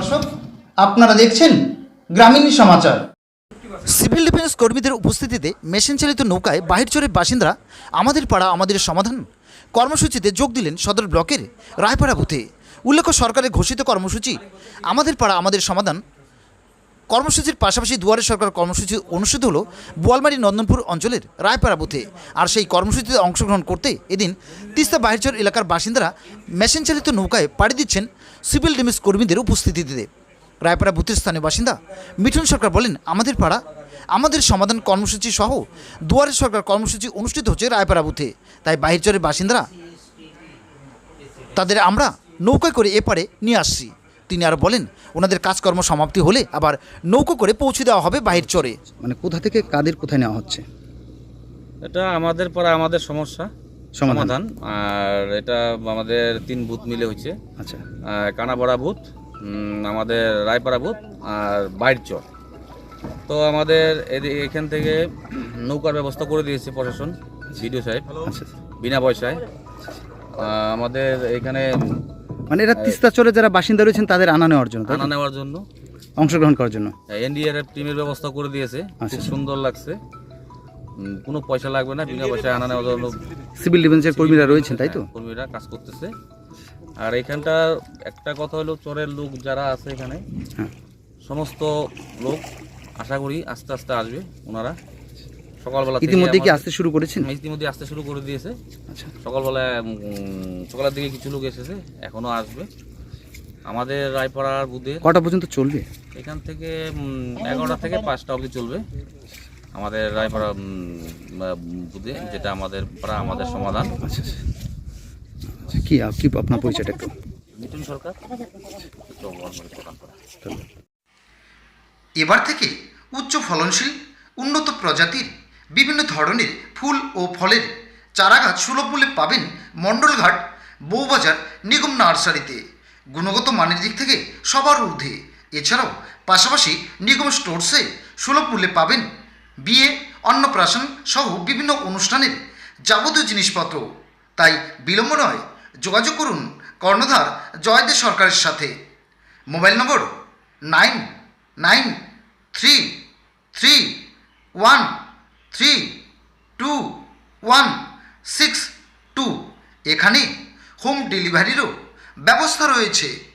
দর্শক, আপনারা দেখছেন গ্রামীণ সমাচার। সিভিল ডিফেন্স কর্মীদের উপস্থিতিতে মেশিন চালিত নৌকায় বাহিরচরের বাসিন্দারা আমাদের পাড়া, আমাদের সমাধান কর্মসূচিতে যোগ দিলেন সদর ব্লকের রায়পাড়া বুথে। উল্লেখ্য সরকারের ঘোষিত কর্মসূচি আমাদের পাড়া, আমাদের সমাধান কর্মসূচির পাশাপাশি দুয়ারে সরকার কর্মসূচি অনুষ্ঠিত হলো বোয়ালমারি নন্দনপুর অঞ্চলের রায়পাড়া বুথে। আর সেই কর্মসূচিতে অংশগ্রহণ করতে এদিন তিস্তা বাহিরচর এলাকার বাসিন্দারা মেশিন চালিত নৌকায় পাড়ি দিচ্ছেন সিভিল ডিফেন্স কর্মীদের উপস্থিতিতে রায়পাড়া বুথের স্থানীয় বাসিন্দা মিঠুন সরকার বলেন আমাদের পাড়া আমাদের সমাধান কর্মসূচি সহ দুয়ারে সরকার কর্মসূচি অনুষ্ঠিত হচ্ছে রায়পাড়া বুথে। তাই বাহিরচরের বাসিন্দারা তাদের আমরা নৌকায় করে এপারে নিয়ে আসছি। তিনি আর বলেন ওনাদের কাজকর্ম সমাপ্তি হলে আবার নৌকো করে পৌঁছে দেওয়া হবে বাহির চরে মানে কোথা থেকে কাদের কোথায় নেওয়া হচ্ছে? এটা আমাদের পরে আমাদের সমস্যা। সমাধান। আর এটা আমাদের তিন বুথ মিলে হয়েছে। আচ্ছা। কানাবড়া বুথ আমাদের রায়পাড়া বুথ আর বাইরচর। তো আমাদের এদি- এখান থেকে নৌকার ব্যবস্থা করে দিয়েছে প্রশাসন বিডিও সাহেব আচ্ছা। বিনা পয়সায়। আমাদের এখানে মানে এরা তিস্তা চরে যারা বাসিন্দা রয়েছেন তাদের আনা নেওয়ার জন্য আনা নেওয়ার জন্য। অংশগ্রহণ করার জন্য। এনডিআরএফ টিমের ব্যবস্থা করে দিয়েছে। খুব আচ্ছা। সুন্দর লাগছে। কোনো পয়সা লাগবে না বিনা পয়সায় আনা নেওয়ার জন্য। সিভিল ডিফেন্সের কর্মীরা রয়েছেন তাই তো? হ্যাঁ, কর্মীরা কাজ করতেছে। আর এখানটা একটা কথা হলো চরের লোক যারা আছে এখানে হ্যাঁ। সমস্ত লোক আশা করি আস্তে আস্তে আসবে ওনারা। সকালবেলা ইতিমধ্যে কি আসতে শুরু করেছেন? হ্যাঁ, ইতিমধ্যে আসতে শুরু করে দিয়েছে। আচ্ছা। সকালবেলা সকালের দিকে কিছু লোক এসেছে এখনও আসবে। আমাদের রায়পাড়ার বুধে কটা পর্যন্ত চলবে? এখান থেকে এগারোটা থেকে পাঁচটা অবধি চলবে। আমাদের রায়পাড়া বুধে যেটা আমাদের পাড়া আমাদের সমাধান। আচ্ছা আচ্ছা। আচ্ছা কি আপ- কি আপনার পরিচয়টা একটু? মিঠুন সরকার। এবার থেকে উচ্চ ফলনশীল উন্নত প্রজাতির বিভিন্ন ধরনের ফুল ও ফলের চারাগাছ সুলভ মূল্যে পাবেন মণ্ডলঘাট বউবাজার নিগম নার্সারিতে। গুণগত মানের দিক থেকে সবার ঊর্ধ্বে। এছাড়াও পাশাপাশি নিগম স্টোরসে সুলভ মূল্যে পাবেন বিয়ে, অন্নপ্রাশন সহ বিভিন্ন অনুষ্ঠানের যাবতীয় জিনিসপত্র। তাই বিলম্ব নয়, যোগাযোগ করুন কর্ণধার জয়দে সরকারের সাথে। Mobile number nine nine three three one three two one six two. এখানে হোম ডেলিভারিরও ব্যবস্থা রয়েছে।